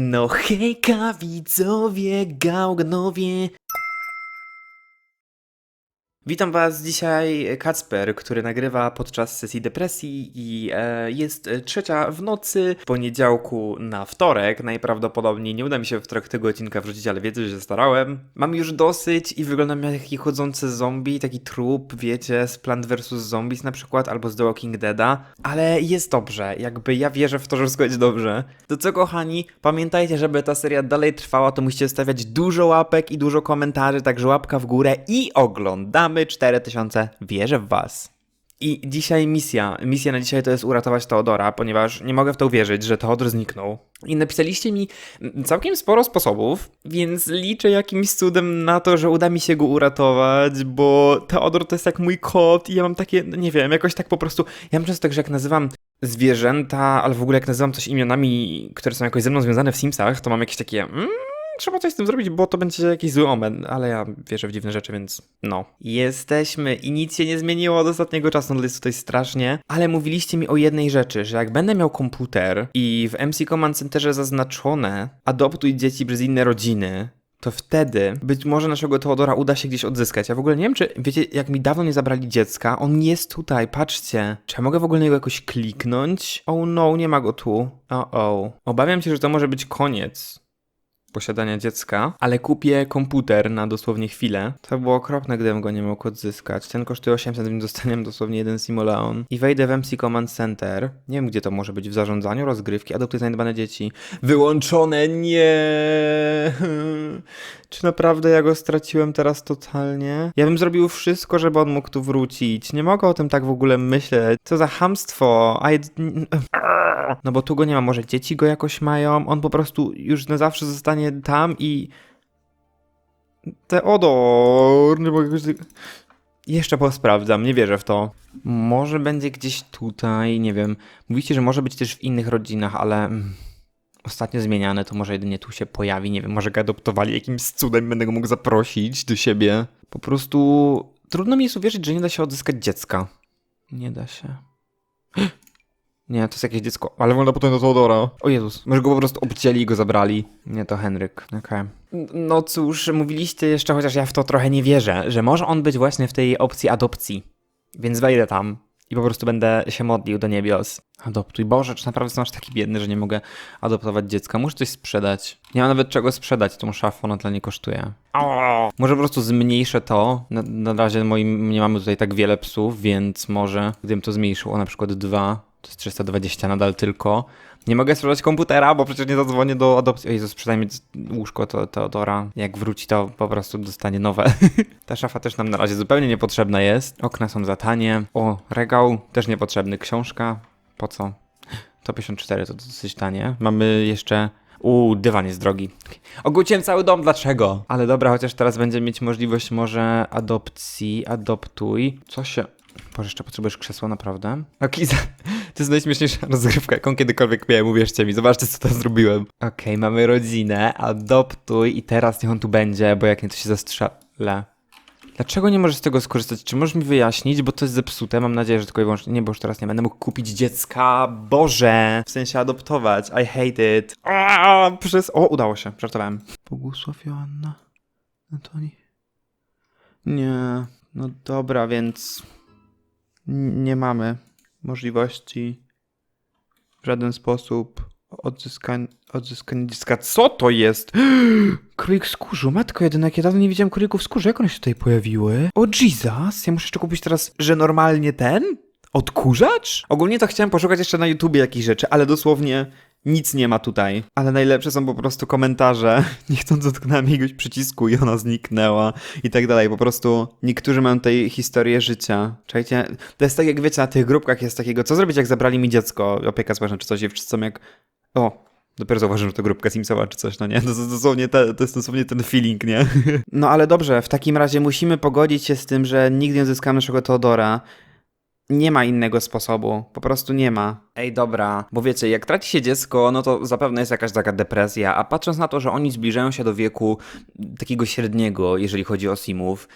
No hejka widzowie, gałganowie. Witam was dzisiaj Kacper, który nagrywa podczas sesji depresji i e, jest e, trzecia w nocy poniedziałku na wtorek. Najprawdopodobniej nie uda mi się w trakcie tego odcinka wrzucić, ale wiedzę, że starałem. Mam już dosyć i wyglądam jak taki chodzący zombie, taki trup, wiecie, z Plant vs. Zombies na przykład, albo z The Walking Dead'a, ale jest dobrze, jakby ja wierzę w to, że wszystko będzie dobrze. To co kochani, pamiętajcie, żeby ta seria dalej trwała, to musicie stawiać dużo łapek i dużo komentarzy, także łapka w górę i oglądamy 4000, wierzę w was. I dzisiaj misja, misja na dzisiaj to jest uratować Teodora, ponieważ nie mogę w to uwierzyć, że Teodor zniknął. I napisaliście mi całkiem sporo sposobów, więc liczę jakimś cudem na to, że uda mi się go uratować, bo Teodor to jest jak mój kot i ja mam takie, nie wiem, jakoś tak po prostu, ja mam często tak, że jak nazywam zwierzęta, ale w ogóle jak nazywam coś imionami, które są jakoś ze mną związane w Simsach, to mam jakieś takie, mm, trzeba coś z tym zrobić, bo to będzie jakiś zły omen, ale ja wierzę w dziwne rzeczy, więc no. Jesteśmy i nic się nie zmieniło od ostatniego czasu, no jest tutaj strasznie, ale mówiliście mi o jednej rzeczy, że jak będę miał komputer i w MC Command Centerze zaznaczone adoptuj dzieci przez inne rodziny, to wtedy być może naszego Teodora uda się gdzieś odzyskać. Ja w ogóle nie wiem, czy wiecie, jak mi dawno nie zabrali dziecka, on jest tutaj, patrzcie. Czy ja mogę w ogóle na niego jakoś kliknąć? Oh no, nie ma go tu. Oh oh. Obawiam się, że to może być koniec posiadania dziecka, ale kupię komputer na dosłownie chwilę. To było okropne, gdybym go nie mógł odzyskać. Ten kosztuje 800, więc dostaniemy dosłownie jeden Simoleon. I wejdę w MC Command Center. Nie wiem, gdzie to może być. W zarządzaniu rozgrywki, adoptuj zaniedbane dzieci. Wyłączone, nie! Czy naprawdę ja go straciłem teraz totalnie? Ja bym zrobił wszystko, żeby on mógł tu wrócić. Nie mogę o tym tak w ogóle myśleć. Co za hamstwo. I... No bo tu go nie ma, może dzieci go jakoś mają, on po prostu już na zawsze zostanie tam i... Teodor, nie mogę. Jeszcze posprawdzam, nie wierzę w to. Może będzie gdzieś tutaj, nie wiem. Mówicie, że może być też w innych rodzinach, ale... mm, Ostatnio zmieniane, to może jedynie tu się pojawi, nie wiem, może go adoptowali jakimś cudem, będę go mógł zaprosić do siebie. Po prostu trudno mi jest uwierzyć, że nie da się odzyskać dziecka. Nie da się. Nie, to jest jakieś dziecko, ale wolno potem do Teodora. O Jezus, może go po prostu obcięli i go zabrali. Nie, to Henryk, okej. No cóż, mówiliście jeszcze, chociaż ja w to trochę nie wierzę, że może on być właśnie w tej opcji adopcji. Więc wejdę tam i po prostu będę się modlił do niebios. Adoptuj. Boże, czy naprawdę są aż taki biedny, że nie mogę adoptować dziecka? Muszę coś sprzedać. Nie mam nawet czego sprzedać, tą szafę, ona tyle nie kosztuje. O! Może po prostu zmniejszę to. Na, na razie moim, nie mamy tutaj tak wiele psów, więc może gdybym to zmniejszył o na przykład dwa, to jest 320 nadal tylko. Nie mogę sprzedać komputera, bo przecież nie zadzwonię do adopcji. O Jezu, sprzedaj mi łóżko to, Teodora. Jak wróci, to po prostu dostanie nowe. Ta szafa też nam na razie zupełnie niepotrzebna jest. Okna są za tanie. O, regał też niepotrzebny. Książka. Po co? To 54 to dosyć tanie. Mamy jeszcze... Uuu, dywan jest drogi. Ogłosiłem cały dom, dlaczego? Ale dobra, chociaż teraz będzie mieć możliwość może adopcji, adoptuj. Co się... Boże, jeszcze potrzebujesz krzesła, naprawdę? Okej, za- to jest najśmieszniejsza rozgrywka, jaką kiedykolwiek miałem, uwierzcie mi. Zobaczcie, co to zrobiłem. Okej, mamy rodzinę, adoptuj i teraz niech on tu będzie, bo jak nie, to się zastrzelę. Dlaczego nie możesz z tego skorzystać? Czy możesz mi wyjaśnić, bo to jest zepsute? Mam nadzieję, że tylko i wyłącznie... Nie, bo już teraz nie będę mógł kupić dziecka. Boże! W sensie adoptować. I hate it. Aaaa, przez... O, udało się. Żartowałem. Bogusław Joanna. Antoni. Nie. No dobra, więc... Nie mamy możliwości w żaden sposób odzyskania, odzyskania. Co to jest? Królik w skórzu, matko jedyna, jak ja dawno nie widziałem królików w skórze. Jak one się tutaj pojawiły? O Jesus, ja muszę jeszcze kupić teraz, że normalnie ten? Odkurzacz? Ogólnie to chciałem poszukać jeszcze na YouTubie jakichś rzeczy, ale dosłownie nic nie ma tutaj. Ale najlepsze są po prostu komentarze. Niechcąc dotknąłem jakiegoś przycisku i ona zniknęła i tak dalej. Po prostu niektórzy mają tutaj historię życia. Czekajcie, to jest tak jak wiecie, na tych grupkach jest takiego, co zrobić jak zabrali mi dziecko, opieka społeczna czy coś i wszyscy są jak, o, Dopiero zauważyłem, że to grupka Simsowa czy coś, no nie? To, dosłownie to jest dosłownie ten feeling, nie? No ale dobrze, w takim razie musimy pogodzić się z tym, że nigdy nie odzyskamy naszego Teodora. Nie ma innego sposobu, po prostu nie ma. Ej, dobra, bo wiecie, jak traci się dziecko, no to zapewne jest jakaś taka depresja, a patrząc na to, że oni zbliżają się do wieku takiego średniego, jeżeli chodzi o Simów,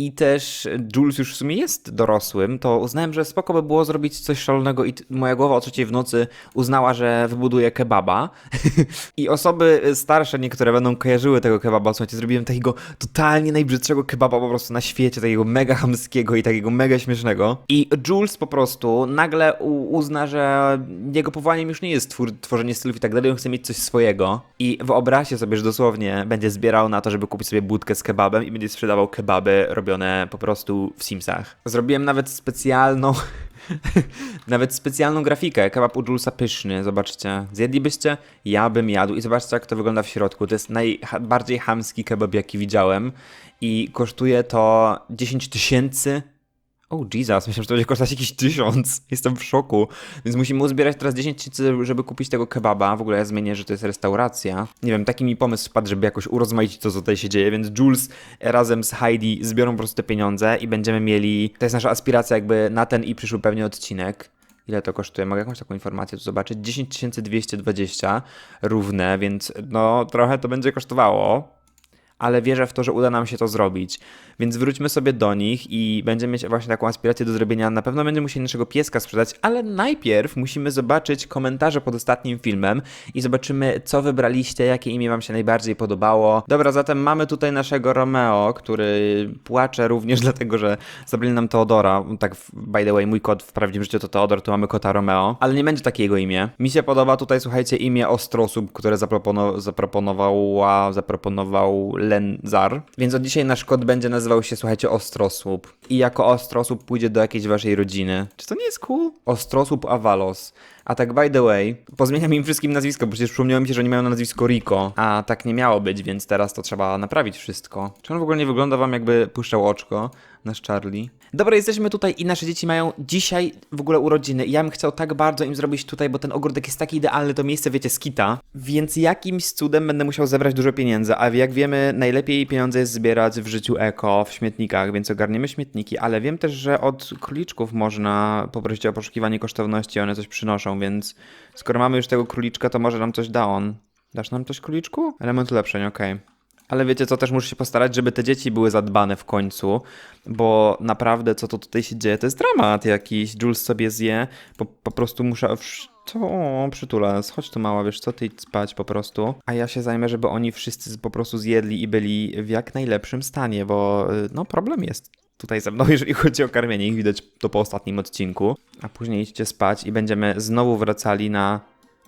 i też Jules już w sumie jest dorosłym, to uznałem, że spoko by było zrobić coś szalonego i moja głowa o trzeciej w nocy uznała, że wybuduje kebaba. I osoby starsze niektóre będą kojarzyły tego kebaba, słuchajcie, zrobiłem takiego totalnie najbrzydszego kebaba po prostu na świecie, takiego mega chamskiego i takiego mega śmiesznego. I Jules po prostu nagle uzna, że jego powołaniem już nie jest twór- tworzenie stylów i tak dalej, on chce mieć coś swojego. I wyobraźcie sobie, że dosłownie będzie zbierał na to, żeby kupić sobie budkę z kebabem i będzie sprzedawał kebaby robione po prostu w Simsach. Zrobiłem nawet specjalną nawet specjalną grafikę. Kebab u Julesa pyszny, zobaczcie. Zjedlibyście? Ja bym jadł i zobaczcie jak to wygląda w środku. To jest najbardziej chamski kebab jaki widziałem i kosztuje to 10 tysięcy oh, Jesus, myślałem, że to będzie kosztować jakiś tysiąc. Jestem w szoku. Więc musimy uzbierać teraz 10 tysięcy, żeby kupić tego kebaba. W ogóle ja zmienię, że to jest restauracja. Nie wiem, taki mi pomysł wpadł, żeby jakoś urozmaicić to, co tutaj się dzieje. Więc Jules razem z Heidi zbiorą po prostu te pieniądze i będziemy mieli. To jest nasza aspiracja, jakby na ten i przyszły pewnie odcinek. Ile to kosztuje? Mogę jakąś taką informację tu zobaczyć? 10 220 równe, więc no trochę to będzie kosztowało ale wierzę w to, że uda nam się to zrobić. Więc wróćmy sobie do nich i będziemy mieć właśnie taką aspirację do zrobienia. Na pewno będziemy musieli naszego pieska sprzedać, ale najpierw musimy zobaczyć komentarze pod ostatnim filmem i zobaczymy, co wybraliście, jakie imię Wam się najbardziej podobało. Dobra, zatem mamy tutaj naszego Romeo, który płacze również dlatego, że zabrali nam Teodora. Tak, by the way, mój kot w prawdziwym życiu to Teodor, tu mamy kota Romeo, ale nie będzie takiego imię. Mi się podoba tutaj, słuchajcie, imię Ostrosób, które zapropono zaproponowała, zaproponował Lenzar. Więc od dzisiaj nasz kot będzie nazywał się, słuchajcie, Ostrosłup. I jako Ostrosłup pójdzie do jakiejś waszej rodziny. Czy to nie jest cool? Ostrosłup Avalos. A tak by the way, pozmieniam im wszystkim nazwisko, bo przecież przypomniało mi się, że oni mają na nazwisko Rico, a tak nie miało być, więc teraz to trzeba naprawić wszystko. Czy on w ogóle nie wygląda wam jakby puszczał oczko, nasz Charlie? Dobra, jesteśmy tutaj i nasze dzieci mają dzisiaj w ogóle urodziny ja bym chciał tak bardzo im zrobić tutaj, bo ten ogródek jest taki idealny, to miejsce, wiecie, skita, więc jakimś cudem będę musiał zebrać dużo pieniędzy, a jak wiemy, najlepiej pieniądze jest zbierać w życiu eko, w śmietnikach, więc ogarniemy śmietniki, ale wiem też, że od króliczków można poprosić o poszukiwanie kosztowności, one coś przynoszą, więc skoro mamy już tego króliczka, to może nam coś da on. Dasz nam coś króliczku? Element ulepszeń, okej. Ale wiecie co, też muszę się postarać, żeby te dzieci były zadbane w końcu, bo naprawdę co to tutaj się dzieje, to jest dramat jakiś. Jules sobie zje, po, po prostu muszę... To, o, przytula, chodź tu mała, wiesz co, ty idź spać po prostu. A ja się zajmę, żeby oni wszyscy po prostu zjedli i byli w jak najlepszym stanie, bo y, no problem jest tutaj ze mną, jeżeli chodzi o karmienie ich, widać to po ostatnim odcinku. A później idźcie spać i będziemy znowu wracali na...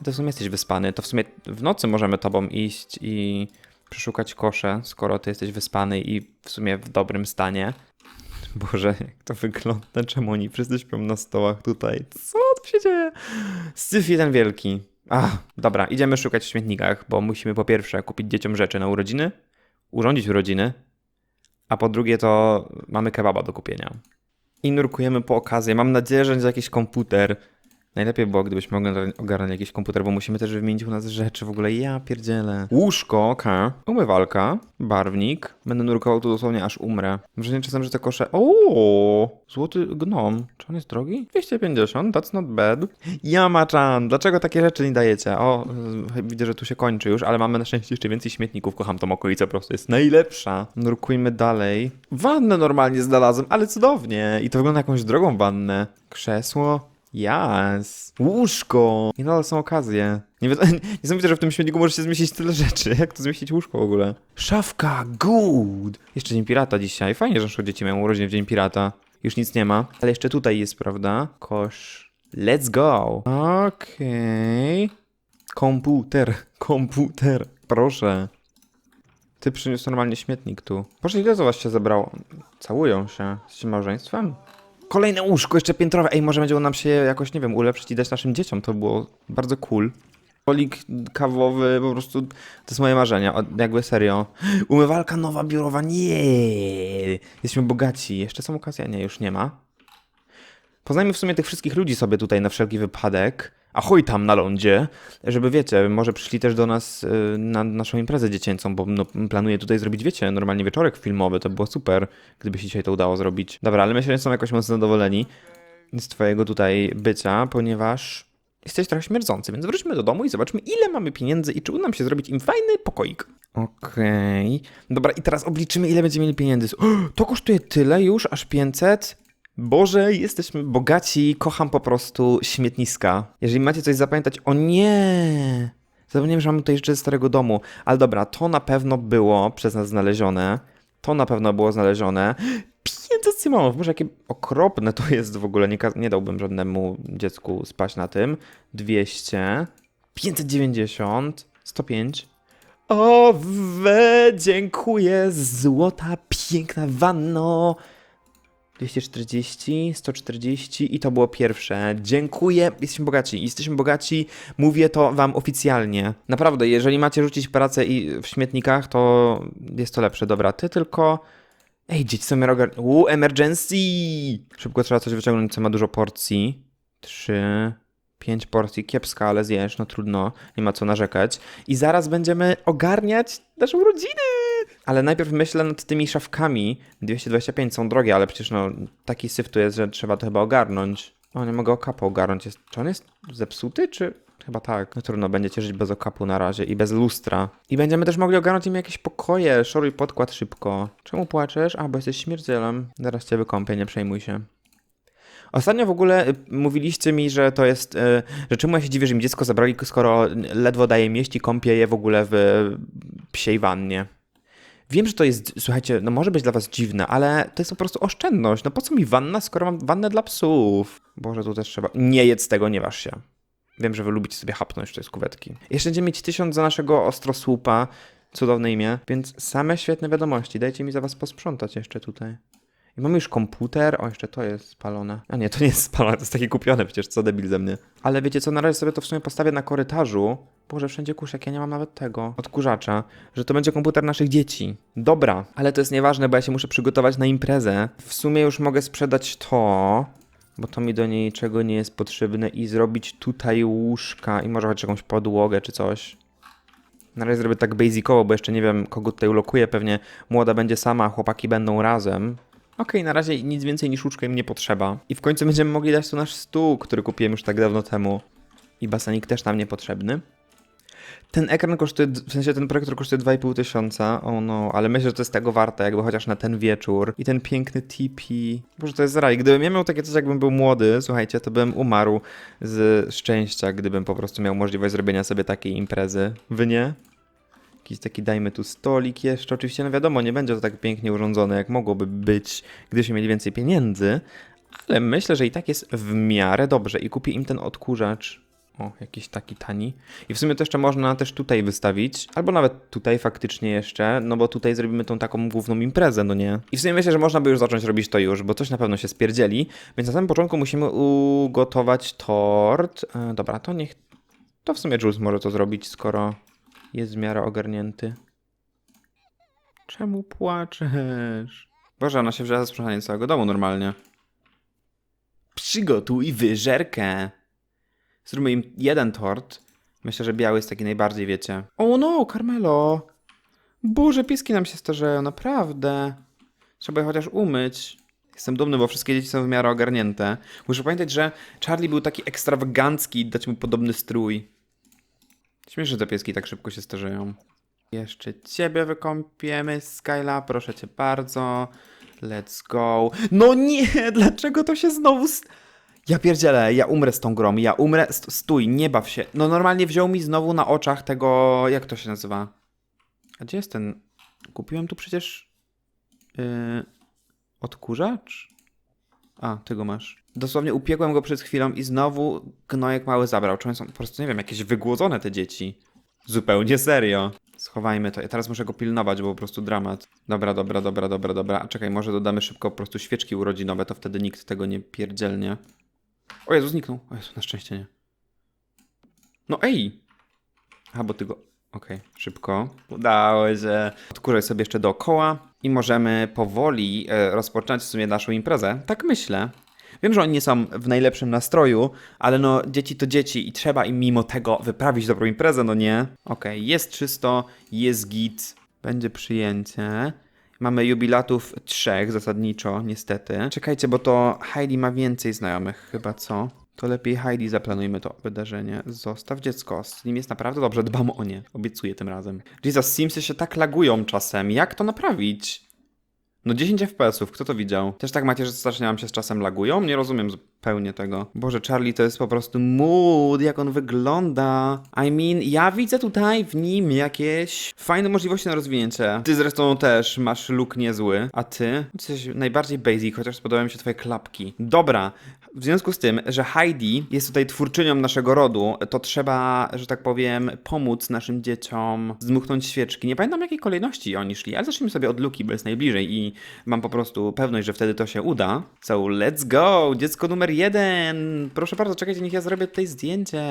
To w sumie jesteś wyspany, to w sumie w nocy możemy tobą iść i przeszukać kosze, skoro ty jesteś wyspany i w sumie w dobrym stanie. Boże, jak to wygląda, czemu oni wszyscy śpią na stołach tutaj? Co tu się dzieje? Syf jeden wielki. Ach, dobra, idziemy szukać w śmietnikach, bo musimy po pierwsze kupić dzieciom rzeczy na urodziny, urządzić urodziny, a po drugie to mamy kebaba do kupienia. I nurkujemy po okazji. Mam nadzieję, że będzie jakiś komputer. Najlepiej było, gdybyśmy ogarnęli- jakiś komputer, bo musimy też wymienić u nas rzeczy. W ogóle ja pierdzielę. Łóżko, okej. Umywalka, barwnik. Będę nurkował tu dosłownie aż umrę. Może nie czasem, że te kosze... O, Złoty gnom. Czy on jest drogi? 250, that's not bad. Yama-chan, dlaczego takie rzeczy nie dajecie? O, widzę, że tu się kończy już, ale mamy na szczęście jeszcze więcej śmietników. Kocham tą okolicę, po prostu jest najlepsza. Nurkujmy dalej. Wannę normalnie znalazłem, ale cudownie. I to wygląda jak jakąś drogą wannę. Krzesło. Jas. Łóżko. I nadal są okazje. Nie, wi- niesamowite, że w tym śmietniku może się zmieścić tyle rzeczy. Jak to zmieścić łóżko w ogóle? Szafka. Good. Jeszcze Dzień Pirata dzisiaj. Fajnie, że nasze dzieci mają urodziny w Dzień Pirata. Już nic nie ma. Ale jeszcze tutaj jest, prawda? Kosz. Let's go. Okej. Komputer. Komputer. Proszę. Ty przyniósł normalnie śmietnik tu. Proszę, ile z was się zebrało? Całują się. Jesteście małżeństwem? Kolejne łóżko, jeszcze piętrowe. Ej, może będzie nam się jakoś, nie wiem, ulepszyć i dać naszym dzieciom. To było bardzo cool. Stolik kawowy, po prostu to jest moje marzenie, jakby serio. Umywalka nowa, biurowa, nie. Jesteśmy bogaci. Jeszcze są okazje? Nie, już nie ma. Poznajmy w sumie tych wszystkich ludzi sobie tutaj na wszelki wypadek. Ahoj tam na lądzie, żeby wiecie, może przyszli też do nas y, na naszą imprezę dziecięcą, bo no, planuję tutaj zrobić, wiecie, normalnie wieczorek filmowy, to było super, gdyby się dzisiaj to udało zrobić. Dobra, ale myślę, że są jakoś mocno zadowoleni z twojego tutaj bycia, ponieważ jesteś trochę śmierdzący, więc wróćmy do domu i zobaczmy, ile mamy pieniędzy i czy uda nam się zrobić im fajny pokoik. Okej. Dobra, i teraz obliczymy, ile będziemy mieli pieniędzy. To kosztuje tyle już, aż 500? Boże, jesteśmy bogaci, kocham po prostu śmietniska. Jeżeli macie coś zapamiętać, o nie! Zapomniałem, że mamy tutaj jeszcze ze starego domu. Ale dobra, to na pewno było przez nas znalezione. To na pewno było znalezione. 500 cymonów, może jakie okropne to jest w ogóle. Nie, nie dałbym żadnemu dziecku spać na tym. 200, 590, 105. O, we, dziękuję, złota, piękna wanno. 240, 140 i to było pierwsze. Dziękuję, jesteśmy bogaci, jesteśmy bogaci, mówię to wam oficjalnie. Naprawdę, jeżeli macie rzucić pracę i w śmietnikach, to jest to lepsze. Dobra, ty tylko... Ej, dzieci są emergen... Uuu, emergency! Szybko trzeba coś wyciągnąć, co ma dużo porcji. Trzy, pięć porcji, kiepska, ale zjesz, no trudno, nie ma co narzekać. I zaraz będziemy ogarniać naszą rodzinę! Ale najpierw myślę nad tymi szafkami. 225 są drogie, ale przecież no taki syf tu jest, że trzeba to chyba ogarnąć. O, nie mogę okapu ogarnąć. Jest, czy on jest zepsuty, czy... Chyba tak. No trudno, będziecie żyć bez okapu na razie i bez lustra. I będziemy też mogli ogarnąć im jakieś pokoje. Szoruj podkład szybko. Czemu płaczesz? A, bo jesteś śmierdzielem. Zaraz cię wykąpię, nie przejmuj się. Ostatnio w ogóle y, mówiliście mi, że to jest, y, że czemu ja się dziwię, że mi dziecko zabrali, skoro ledwo daje mieść i kąpie je w ogóle w psiej wannie. Wiem, że to jest, słuchajcie, no może być dla was dziwne, ale to jest po prostu oszczędność. No po co mi wanna, skoro mam wannę dla psów? Boże, tu też trzeba... Nie jedz tego, nie waż się. Wiem, że wy lubicie sobie hapnąć te z kuwetki. Jeszcze będziemy mieć tysiąc za naszego ostrosłupa, cudowne imię, więc same świetne wiadomości. Dajcie mi za was posprzątać jeszcze tutaj. I mamy już komputer. O, jeszcze to jest spalone. A nie, to nie jest spalone, to jest takie kupione przecież, co debil ze mnie. Ale wiecie co, na razie sobie to w sumie postawię na korytarzu. Boże, wszędzie kuszek, ja nie mam nawet tego odkurzacza, że to będzie komputer naszych dzieci. Dobra, ale to jest nieważne, bo ja się muszę przygotować na imprezę. W sumie już mogę sprzedać to, bo to mi do niczego nie jest potrzebne i zrobić tutaj łóżka i może choć jakąś podłogę czy coś. Na razie zrobię tak basicowo, bo jeszcze nie wiem, kogo tutaj ulokuję. Pewnie młoda będzie sama, chłopaki będą razem. Okej, na razie nic więcej niż łóżko im nie potrzeba. I w końcu będziemy mogli dać tu nasz stół, który kupiłem już tak dawno temu. I basenik też nam niepotrzebny. Ten ekran kosztuje, w sensie ten projektor kosztuje 2,5 tysiąca, o no, ale myślę, że to jest tego warte, jakby chociaż na ten wieczór. I ten piękny tipi. Boże, to jest raj. Gdybym ja miał takie coś, jakbym był młody, słuchajcie, to bym umarł z szczęścia, gdybym po prostu miał możliwość zrobienia sobie takiej imprezy. Wy nie? Jakiś taki, dajmy tu stolik jeszcze. Oczywiście, no wiadomo, nie będzie to tak pięknie urządzone, jak mogłoby być, gdybyśmy mieli więcej pieniędzy, ale myślę, że i tak jest w miarę dobrze i kupię im ten odkurzacz. O, jakiś taki tani. I w sumie to jeszcze można też tutaj wystawić, albo nawet tutaj faktycznie jeszcze, no bo tutaj zrobimy tą taką główną imprezę, no nie? I w sumie myślę, że można by już zacząć robić to już, bo coś na pewno się spierdzieli, więc na samym początku musimy ugotować tort. E, dobra, to niech... To w sumie Jules może to zrobić, skoro jest w miarę ogarnięty. Czemu płaczesz? Boże, ona się wzięła za sprzątanie całego domu normalnie. Przygotuj wyżerkę. Zróbmy im jeden tort. Myślę, że biały jest taki najbardziej, wiecie. O no, Carmelo! Boże, pieski nam się starzeją, naprawdę. Trzeba je chociaż umyć. Jestem dumny, bo wszystkie dzieci są w miarę ogarnięte. Muszę pamiętać, że Charlie był taki ekstrawagancki i dać mu podobny strój. Śmieszne, że te pieski tak szybko się starzeją. Jeszcze ciebie wykąpiemy, Skyla, proszę cię bardzo. Let's go. No nie, dlaczego to się znowu... Ja pierdzielę, ja umrę z tą grą, ja umrę... St- stój, nie baw się. No normalnie wziął mi znowu na oczach tego... Jak to się nazywa? A gdzie jest ten... Kupiłem tu przecież... Yy... Odkurzacz? A, ty go masz. Dosłownie upiekłem go przed chwilą i znowu gnojek mały zabrał. Czy one są po prostu, nie wiem, jakieś wygłodzone te dzieci. Zupełnie serio. Schowajmy to. Ja teraz muszę go pilnować, bo po prostu dramat. Dobra, dobra, dobra, dobra, dobra. A czekaj, może dodamy szybko po prostu świeczki urodzinowe, to wtedy nikt tego nie pierdzielnie. O Jezu, zniknął. O Jezu, na szczęście nie. No ej! A, bo ty go... Okej, szybko. Udało się. Odkurzę sobie jeszcze dookoła i możemy powoli e, rozpoczynać w sumie naszą imprezę. Tak myślę. Wiem, że oni nie są w najlepszym nastroju, ale no dzieci to dzieci i trzeba im mimo tego wyprawić dobrą imprezę, no nie? Okej, jest czysto, jest git, będzie przyjęcie. Mamy jubilatów trzech zasadniczo, niestety. Czekajcie, bo to Heidi ma więcej znajomych chyba, co? To lepiej Heidi zaplanujmy to wydarzenie. Zostaw dziecko. Z nim jest naprawdę dobrze. Dbam o nie. Obiecuję tym razem. Jesus, Simsy się tak lagują czasem. Jak to naprawić? No 10 FPS-ów, kto to widział? Też tak macie, że strasznie wam się z czasem lagują? Nie rozumiem zupełnie tego. Boże, Charlie to jest po prostu mood, jak on wygląda. I mean, ja widzę tutaj w nim jakieś fajne możliwości na rozwinięcie. Ty zresztą też masz look niezły, a ty? Jesteś najbardziej basic, chociaż spodobają mi się twoje klapki. Dobra, w związku z tym, że Heidi jest tutaj twórczynią naszego rodu, to trzeba, że tak powiem, pomóc naszym dzieciom zdmuchnąć świeczki. Nie pamiętam jakiej kolejności oni szli, ale zacznijmy sobie od Luki, bo jest najbliżej i mam po prostu pewność, że wtedy to się uda. So, let's go! Dziecko numer jeden! Proszę bardzo, czekajcie, niech ja zrobię tutaj zdjęcie.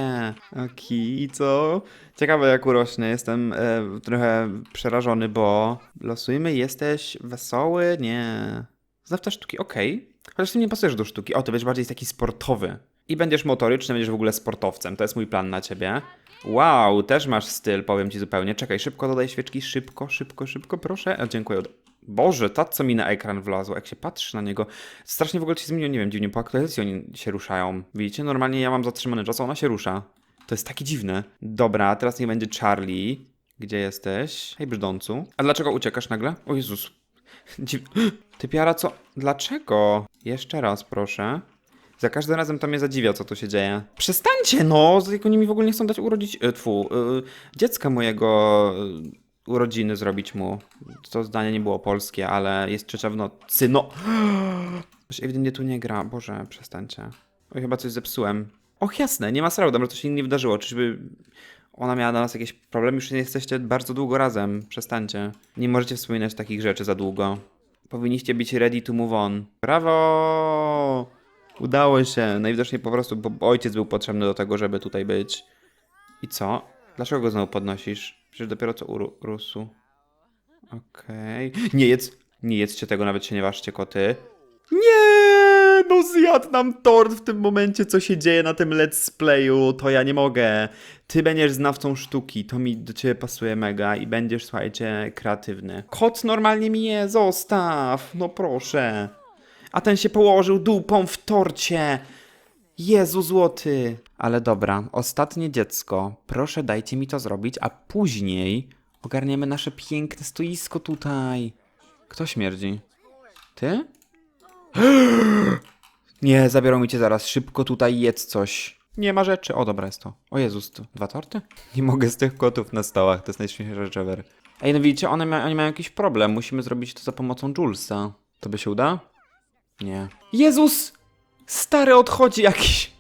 Okej, co? Ciekawe jak urośnie, jestem e, trochę przerażony, bo losujmy, jesteś wesoły? Nie. Znaw te sztuki, okej. Chociaż ty nie pasujesz do sztuki. O, ty będziesz bardziej taki sportowy. I będziesz motoryczny, będziesz w ogóle sportowcem. To jest mój plan na ciebie. Wow, też masz styl, powiem ci zupełnie. Czekaj, szybko dodaj świeczki, szybko, szybko, szybko, proszę. O, dziękuję. Boże, ta co mi na ekran wlazło, jak się patrzysz na niego. Strasznie w ogóle się zmieniło, nie wiem, dziwnie po aktualizacji oni się ruszają. Widzicie, normalnie ja mam zatrzymany czas, a ona się rusza. To jest takie dziwne. Dobra, teraz nie będzie Charlie. Gdzie jesteś? Hej, brzdącu. A dlaczego uciekasz nagle? O Jezus. Dziw... Ty piara, co? Dlaczego? Jeszcze raz, proszę. Za każdym razem to mnie zadziwia, co tu się dzieje. Przestańcie, no! Jak oni mi w ogóle nie chcą dać urodzić... E, tfu, y, dziecka mojego... y, urodziny zrobić mu. To zdanie nie było polskie, ale jest trzecia w nocy. No! Ktoś ewidentnie tu nie gra. Boże, przestańcie. Oj, chyba coś zepsułem. Och, jasne, nie ma sprawy, dobra, to się nie wydarzyło. Czyżby ona miała na nas jakieś problemy? Już nie jesteście bardzo długo razem. Przestańcie. Nie możecie wspominać takich rzeczy za długo. Powinniście być ready to move on. Brawo! Udało się. Najwidoczniej po prostu, bo ojciec był potrzebny do tego, żeby tutaj być. I co? Dlaczego go znowu podnosisz? Przecież dopiero co urósł. Okej. Nie jedz, nie jedzcie tego, nawet się nie ważcie, koty. Nie! No zjadł nam tort w tym momencie, co się dzieje na tym let's playu, to ja nie mogę. Ty będziesz znawcą sztuki, to mi do ciebie pasuje mega i będziesz, słuchajcie, kreatywny. Kot normalnie mi je, zostaw, no proszę. A ten się położył dupą w torcie. Jezu złoty. Ale dobra, ostatnie dziecko. Proszę dajcie mi to zrobić, a później ogarniemy nasze piękne stoisko tutaj. Kto śmierdzi? Ty? Nie, zabiorą mi cię zaraz. Szybko tutaj jedz coś. Nie ma rzeczy. O, dobra jest to. O Jezus, to dwa torty? Nie mogę z tych kotów na stołach. To jest najśmieszniejsza rzecz ever. Ej, no widzicie, one ma, oni mają jakiś problem. Musimy zrobić to za pomocą Julesa. To by się uda? Nie. Jezus! Stary odchodzi jakiś.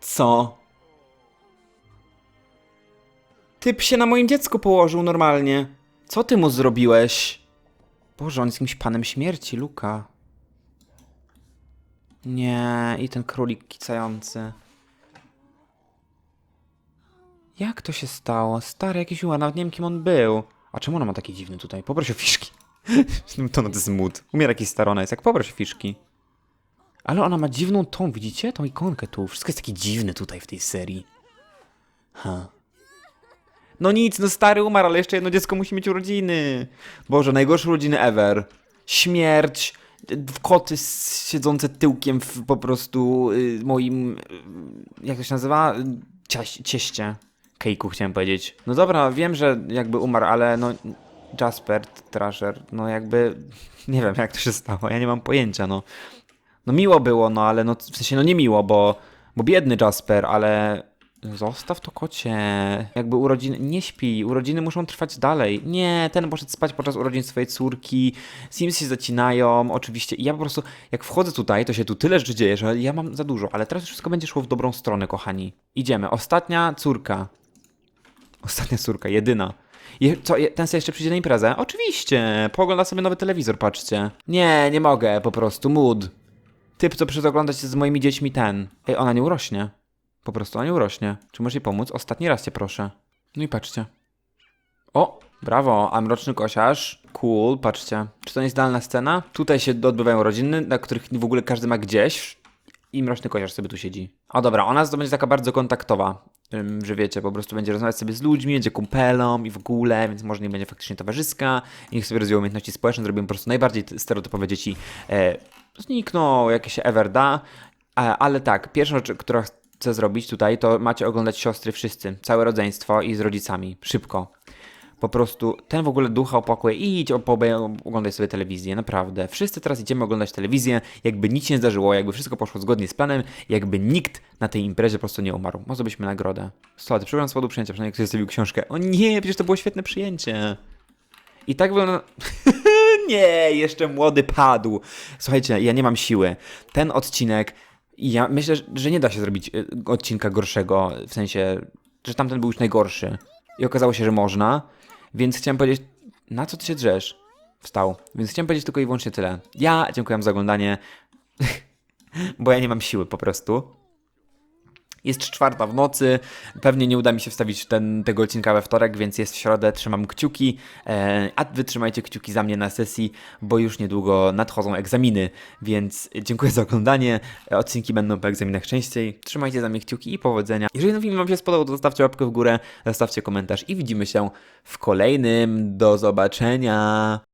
Co? Typ się na moim dziecku położył normalnie. Co ty mu zrobiłeś? Boże, on jest jakimś panem śmierci, Luka. Nie, i ten królik kicający. Jak to się stało? Stary jakiś uła, nawet nie wiem kim on był. A czemu ona ma taki dziwny tutaj? Poproś o fiszki. to jest mód. Umiera jakiś starona jest, jak poproś o fiszki. Ale ona ma dziwną tą, widzicie? Tą ikonkę tu. Wszystko jest takie dziwne tutaj w tej serii. Ha. No nic, no stary umarł, ale jeszcze jedno dziecko musi mieć urodziny. Boże, najgorsze urodziny ever. Śmierć, koty siedzące tyłkiem w po prostu y, moim, y, jak to się nazywa? Ciaś, cieście. Kejku chciałem powiedzieć. No dobra, wiem, że jakby umarł, ale no Jasper, Trasher, no jakby nie wiem jak to się stało, ja nie mam pojęcia, no. No miło było, no ale no w sensie no nie miło, bo, bo biedny Jasper, ale zostaw to kocie. Jakby urodziny, nie śpi, urodziny muszą trwać dalej. Nie, ten poszedł spać podczas urodzin swojej córki, Sims się zacinają, oczywiście. I ja po prostu, jak wchodzę tutaj, to się tu tyle rzeczy dzieje, że ja mam za dużo, ale teraz wszystko będzie szło w dobrą stronę, kochani. Idziemy. Ostatnia córka. Ostatnia córka, jedyna. Je, co, je, ten sobie jeszcze przyjdzie na imprezę? Oczywiście, poogląda sobie nowy telewizor, patrzcie. Nie, nie mogę, po prostu, mood. Typ, co przyszedł oglądać z moimi dziećmi ten. Ej, ona nie urośnie. Po prostu ona nie urośnie. Czy możesz jej pomóc? Ostatni raz cię proszę. No i patrzcie. O, brawo, a mroczny kosiarz. Cool, patrzcie. Czy to nie jest idealna scena? Tutaj się odbywają rodziny, na których w ogóle każdy ma gdzieś. I mroczny kosiarz sobie tu siedzi. O dobra, ona to będzie taka bardzo kontaktowa. Że wiecie, po prostu będzie rozmawiać sobie z ludźmi, będzie kumpelą i w ogóle, więc może nie będzie faktycznie towarzyska. Niech sobie rozwija umiejętności społeczne, zrobimy po prostu najbardziej stereotypowe dzieci. E, znikną, jakie się ever da. A, ale tak, pierwsza rzecz, którą chcę zrobić tutaj, to macie oglądać siostry wszyscy, całe rodzeństwo i z rodzicami. Szybko. Po prostu ten w ogóle ducha opłakuje. Idź, opobe- oglądaj sobie telewizję, naprawdę. Wszyscy teraz idziemy oglądać telewizję, jakby nic się nie zdarzyło, jakby wszystko poszło zgodnie z planem, jakby nikt na tej imprezie po prostu nie umarł. Może byśmy nagrodę. Słuchaj, przepraszam z powodu przyjęcia, przynajmniej ktoś zostawił książkę. O nie, przecież to było świetne przyjęcie. I tak wygląda... nie, jeszcze młody padł. Słuchajcie, ja nie mam siły. Ten odcinek, ja myślę, że- nie da się zrobić y, odcinka gorszego, w sensie, że tamten był już najgorszy. I okazało się, że można, więc chciałem powiedzieć, na co ty się drzesz? Wstał. Więc chciałem powiedzieć tylko i wyłącznie tyle. Ja dziękuję za oglądanie, bo ja nie mam siły po prostu. Jest czwarta w nocy, pewnie nie uda mi się wstawić ten, tego odcinka we wtorek, więc jest w środę, trzymam kciuki, e, a wy trzymajcie kciuki za mnie na sesji, bo już niedługo nadchodzą egzaminy, więc dziękuję za oglądanie, odcinki będą po egzaminach częściej, trzymajcie za mnie kciuki i powodzenia. Jeżeli film wam się spodobał, to zostawcie łapkę w górę, zostawcie komentarz i widzimy się w kolejnym, do zobaczenia!